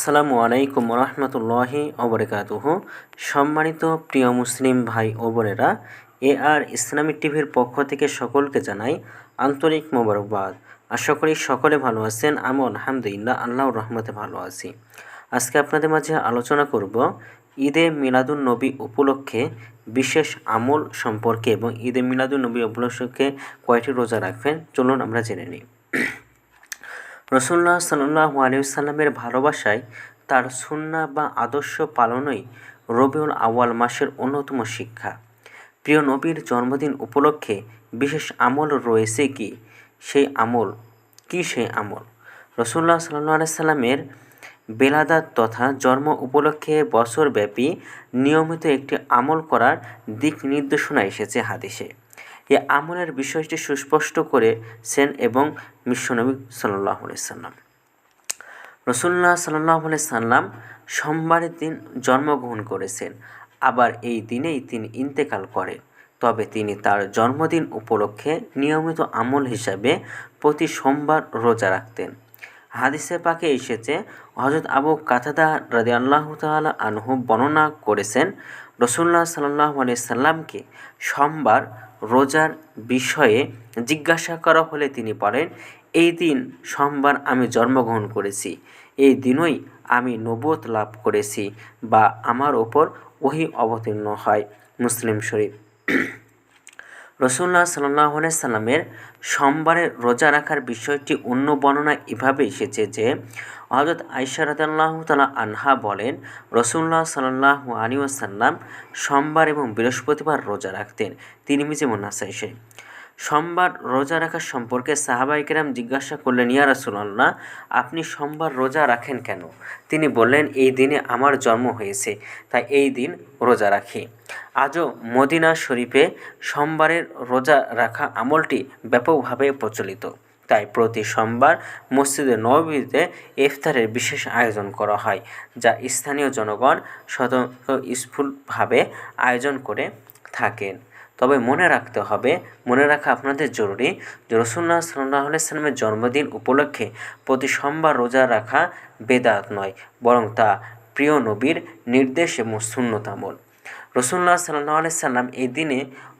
আসসালামু আলাইকুম রহমতুল্লাহি অবরকাতুহ সম্মানিত প্রিয় মুসলিম ভাই ও বোনেরা, এ আর ইসলামিক টিভির পক্ষ থেকে সকলকে জানাই আন্তরিক মোবারকবাদ। আশা করি সকলে ভালো আছেন আমি আলহামদুলিল্লাহ, আল্লাহর রহমতে ভালো আছি। আজকে আপনাদের মাঝে আলোচনা করব ঈদে মিলাদুন নবী উপলক্ষে বিশেষ আমল সম্পর্কে এবং ঈদে মিলাদুন নবী উপলক্ষে কয়টি রোজা রাখবেন, চলুন আমরা জেনে নিই। রসুল্লাহ সাল্লাহ আলিয়াল্লামের ভালোবাসায় তার সুন্না বা আদর্শ পালনই রবিউল আওয়াল মাসের অন্যতম শিক্ষা। প্রিয় নবীর জন্মদিন উপলক্ষে বিশেষ আমল রয়েছে কি? সেই আমল, কি সেই আমল? রসুল্লাহ সাল্লাহ সাল্লামের বেলাদাত তথা জন্ম উপলক্ষে বছরব্যাপী নিয়মিত একটি আমল করার দিক নির্দেশনা এসেছে হাদিসে। এ আমলের বিষয়টি সুস্পষ্ট করেছেন এবং মিশনবী সাল্লাহ সাল্লাম। রসুল্লাহ সাল্লাহ সাল্লাম সোমবারের দিন জন্মগ্রহণ করেছেন, আবার এই দিনেই তিনি ইন্তেকাল করেন। তবে তিনি তার জন্মদিন উপলক্ষে নিয়মিত আমল হিসাবে প্রতি সোমবার রোজা রাখতেন। হাদিসে পাকে এসেছে হজরত আবু কাতাদা রাজি আল্লাহ তালা আনহু বর্ণনা করেছেন রসুল্লাহ সাল্লাহ সাল্লামকে সোমবার রোজার বিষয়ে জিজ্ঞাসা করা হলে তিনি বলেন, এই দিন সোমবার আমি জন্মগ্রহণ করেছি। এই দিনই আমি নবত লাভ করেছি বা আমার ওপর ওহি অবতীর্ণ হয়। মুসলিম শরীফ। রসুল্লাহ সাল্লাহ সাল্লামের সোমবারের রোজা রাখার বিষয়টি অন্য বর্ণনা এভাবে এসেছে যে হজরত আইসা রাতাল্লাহ তালা আনহা বলেন, রসুল্লাহ সাল্লাহ আলী ওসাল্লাম সোমবার এবং বৃহস্পতিবার রোজা রাখতেন। তিনি মিজে মোনাসাই শরীফ সোমবার রোজা রাখার সম্পর্কে সাহাবাইকেরাম জিজ্ঞাসা করলেন, ইয়া রাসুলাল্লাহ, আপনি সোমবার রোজা রাখেন কেন? তিনি বললেন, এই দিনে আমার জন্ম হয়েছে, তাই এই দিন রোজা রাখি। আজও মদিনা শরীফে সোমবারের রোজা রাখা আমলটি ব্যাপকভাবে প্রচলিত। তাই প্রতি সোমবার মসজিদে নবীতে ইফতারের বিশেষ আয়োজন করা হয়, যা স্থানীয় জনগণ স্বতন্ত্র স্ফুলভাবে আয়োজন করে থাকেন। তবে মনে রাখতে হবে, মনে রাখা আপনাদের জরুরি যে রসুল্লাহ সাল্লাহ সাল্লামের জন্মদিন উপলক্ষে প্রতি সোমবার রোজা রাখা বেদাত নয়, বরং তা প্রিয় নবীর নির্দেশ এবং শূন্যতামল রসুল্লাহ সাল্লাহ সাল্লাম এই দিনে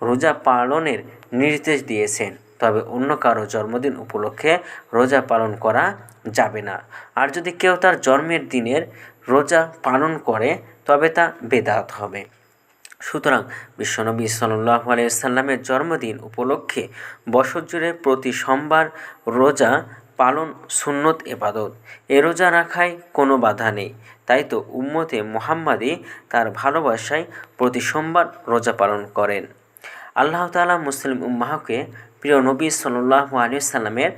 রোজা পালনের নির্দেশ দিয়েছেন, তবে অন্য কারও জন্মদিন উপলক্ষে রোজা পালন করা যাবে না। আর যদি কেউ তার জন্মের দিনের রোজা পালন করে, তবে তা বেদাত হবে। সুতরাং বিশ্বনবী সাল্লাহ আলাইসাল্লামের জন্মদিন উপলক্ষে বছর জুড়ে প্রতি সোমবার রোজা পালন সুন্নত এবাদত। এ রোজা রাখায় কোনো বাধা নেই। তাই তো উম্মতে মোহাম্মাদি তার ভালোবাসায় প্রতি সোমবার রোজা পালন করেন। আল্লাহ তালা মুসলিম উম্মাহকে প্রিয় নবী সাল্লাহ সাল্লামের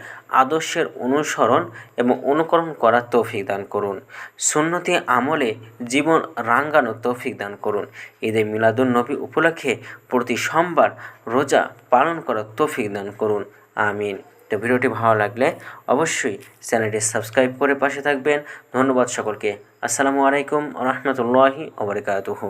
আদর্শের অনুসরণ এবং অনুকরণ করার তৌফিক দান করুন। সুন্নতি আমলে জীবন রাঙ্গানো তৌফিক দান করুন। ঈদে মিলাদুল নবী উপলক্ষে প্রতি সোমবার রোজা পালন করার তৌফিক দান করুন। আমিন। তো ভিডিওটি ভালো লাগলে অবশ্যই চ্যানেলটি সাবস্ক্রাইব করে পাশে থাকবেন। ধন্যবাদ সকলকে। আসসালামু আলাইকুম রহমতুল্লাহি ওবরকাতুহু